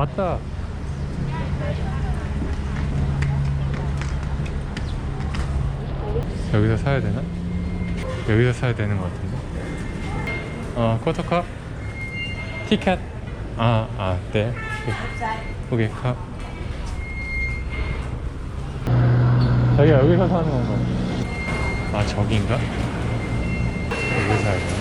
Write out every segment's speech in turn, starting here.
맞다. 여기서 사야 되나? 여기서 사야 되는 것 같은데. 어, 코토카? 티켓? 아, 아, 네. 오케이, 카. 자기가 여기서 사는 건가? 아, 저긴가? 여기 사야 되나?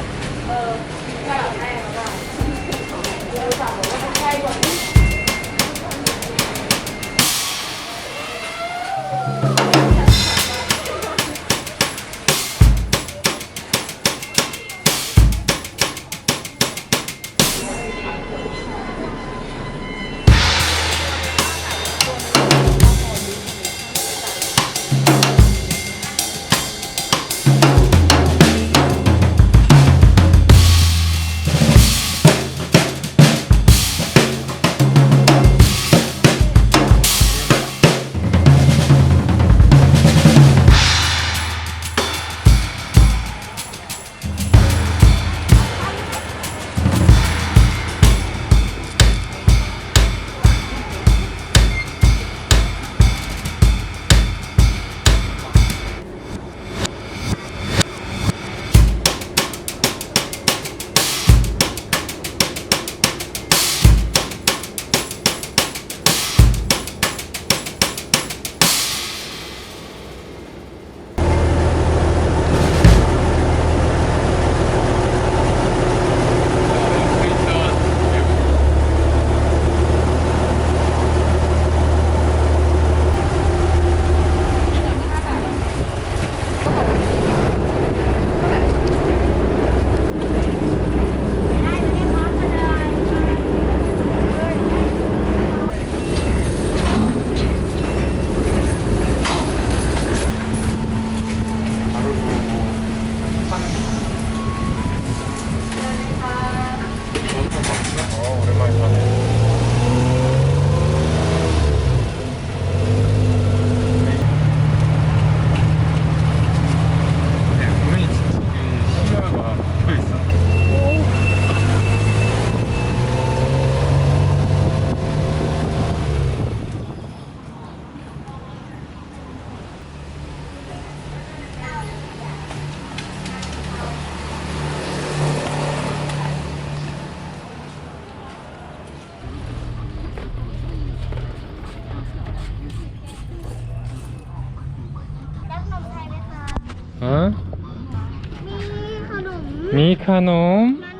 มีขนม 미카놈. มัน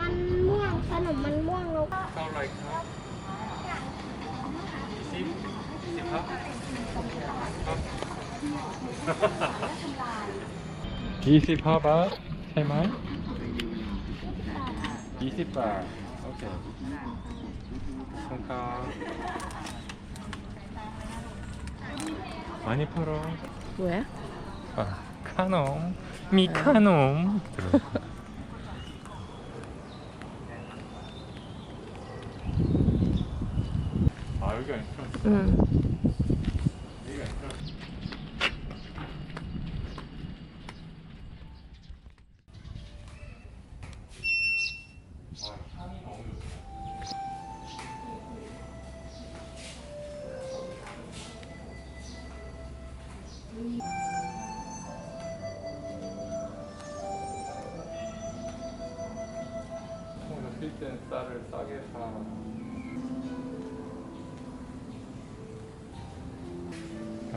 มันม่วงขนมมันม่วงแล้วก็ 20 하바 세 마리? 20바 오케이 손가 많이 팔어 왜? 아, 카놈 미카놈. 아 여기가 엔트런스 응. 쌀을 싸게 사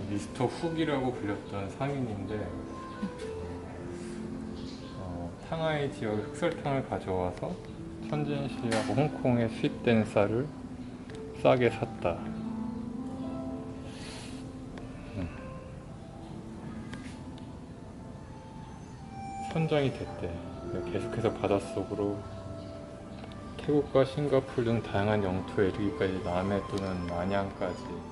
미스터 훅이라고 불렸던 상인인데 어, 탕하이 지역 흑설탕을 가져와서 천진시하고 홍콩에 수입된 쌀을 싸게 샀다. 음. 선정이 됐대. 계속해서 바닷속으로 태국과 싱가포르 등 다양한 영토에 이르기까지 남해 또는 만양까지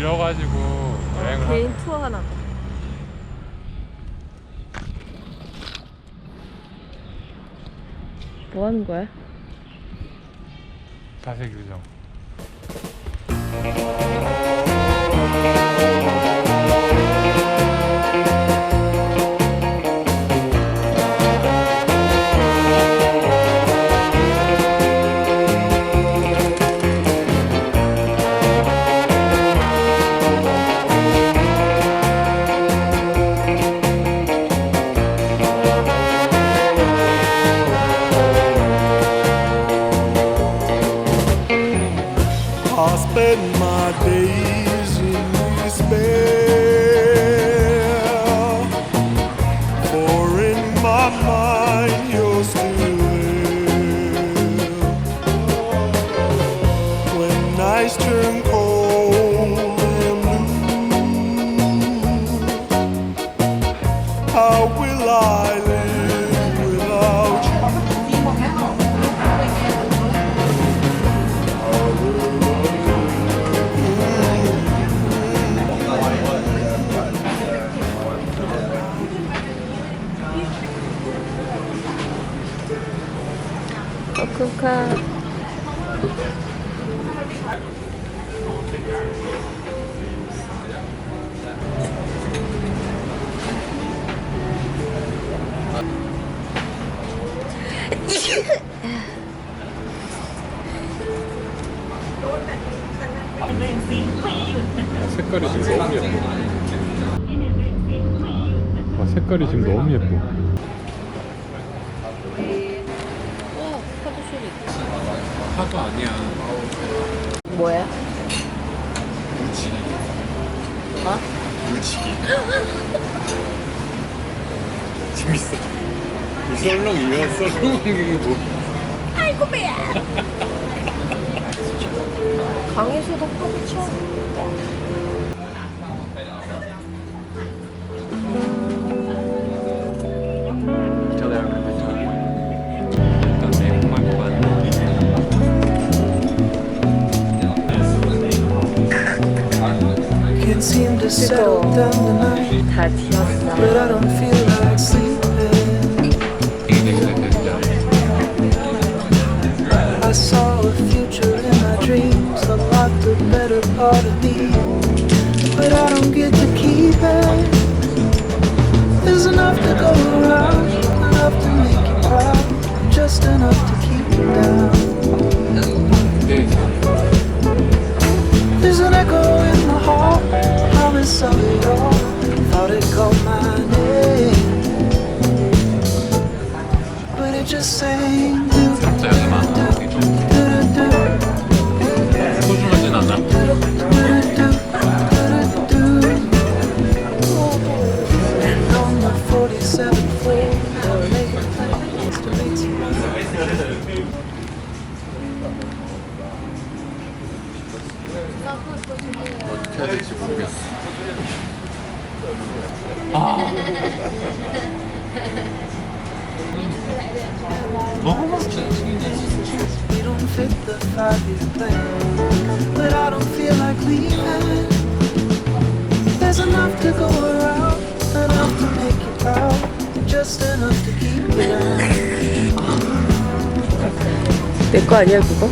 빌려가지고 여행을 개인 하면 투어 하나 봐. 뭐 하는 거야? 자세 교정. I. 색깔이 지금 너무 예뻐. 와, 색깔이 지금 너무 예뻐. 와, 파도 소리. 파도 아니야. 뭐야? 물치기. 어? 물치기. 재밌어. 이 썰렁이면 썰렁한 게 뭐? 강에서도 파도 쳐. 일단 내용 I saw a future in my dreams, unlocked the better part of me, but I don't get to keep it. There's enough to go around, enough to make you proud, just enough to keep you down. There's an echo in the hall, promise of someone. 어떻게 해야 될지 모르겠어. We don't fit the five-year plan, but I don't feel like leaving. There's enough to go around, enough to make you proud, just enough to keep you down. 내 거 아니야 그거?